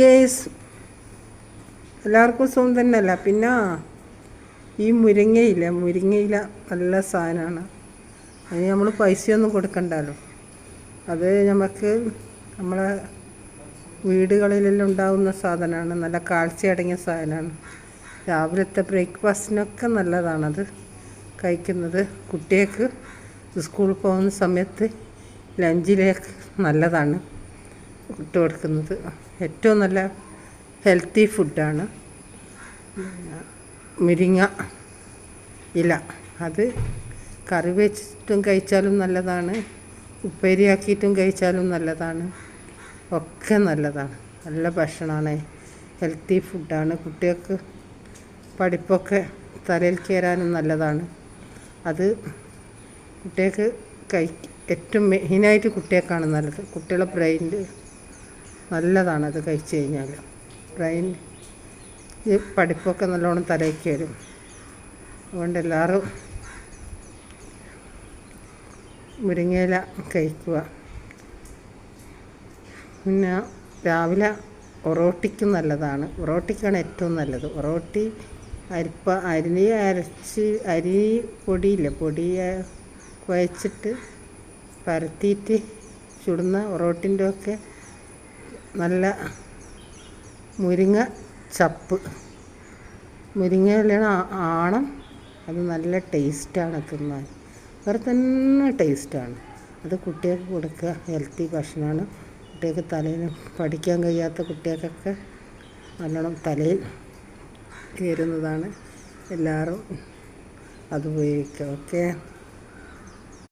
Guys. എല്ലാവർക്കും സുഖം തന്നെയല്ല? പിന്നെ ഈ മുരിങ്ങയില്ല? മുരിങ്ങയില നല്ല സാധനമാണ്. അതിന് നമ്മൾ പൈസയൊന്നും കൊടുക്കണ്ടല്ലോ. അത് നമുക്ക് നമ്മളെ വീടുകളിലെല്ലാം ഉണ്ടാകുന്ന സാധനമാണ്. നല്ല കാഴ്ച അടങ്ങിയ സാധനമാണ്. രാവിലത്തെ ബ്രേക്ക്ഫാസ്റ്റിനൊക്കെ നല്ലതാണത്. കഴിക്കുന്നത് കുട്ടികൾക്ക് സ്കൂളിൽ പോകുന്ന സമയത്ത് ലഞ്ചിലേക്ക് നല്ലതാണ്. ഇട്ട് കൊടുക്കുന്നത്. ഏറ്റവും നല്ല ഹെൽത്തി ഫുഡാണ് മുരിങ്ങ ഇല. അത് കറി വെച്ചിട്ടും കഴിച്ചാലും നല്ലതാണ്. ഉപ്പേരിയാക്കിയിട്ടും കഴിച്ചാലും നല്ലതാണ്. ഒക്കെ നല്ലതാണ്. നല്ല ഭക്ഷണമാണ്. ഹെൽത്തി ഫുഡാണ് കുട്ടികൾക്ക് പഠിപ്പൊക്കെ തലയിൽ കയറാനും നല്ലതാണ്. അത് കുട്ടികൾക്ക് കഴി ഏറ്റവും മെയിനായിട്ട് കുട്ടികൾക്കാണ് നല്ലത്. കുട്ടികളുടെ ബ്രെയിനിൽ നല്ലതാണ് അത് കഴിച്ചു കഴിഞ്ഞാൽ ബ്രെയിൻ ഈ പഠിപ്പൊക്കെ നല്ലോണം തലയ്ക്ക് വരും. അതുകൊണ്ട് എല്ലാവരും മുരിങ്ങയില കഴിക്കുക. പിന്നെ രാവിലെ ഒറോട്ടിക്ക് നല്ലതാണ്. ഒറോട്ടിക്കാണ് ഏറ്റവും നല്ലത്. ഒറോട്ടി അരിപ്പ അരി അരച്ച് അരി പൊടിയില്ല പൊടി കുഴച്ചിട്ട് പരത്തിയിട്ട് ചുടുന്ന ഒറോട്ടിന്റെ ഒക്കെ നല്ല മുരിങ്ങ ചപ്പ്. മുരിങ്ങയിലാണ് ആണം. അത് നല്ല ടേസ്റ്റാണ് തിന്നാൻ. വേറെ തന്നെ ടേസ്റ്റാണ്. അത് കുട്ടികൾക്ക് കൊടുക്കുക. ഹെൽത്തി ഭക്ഷണമാണ്. കുട്ടികൾക്ക് തലയിൽ പഠിക്കാൻ കഴിയാത്ത കുട്ടികൾക്കൊക്കെ നല്ലോണം തലയിൽ കയറുന്നതാണ്. എല്ലാവരും അത് ഉപയോഗിക്കുക. ഓക്കെ.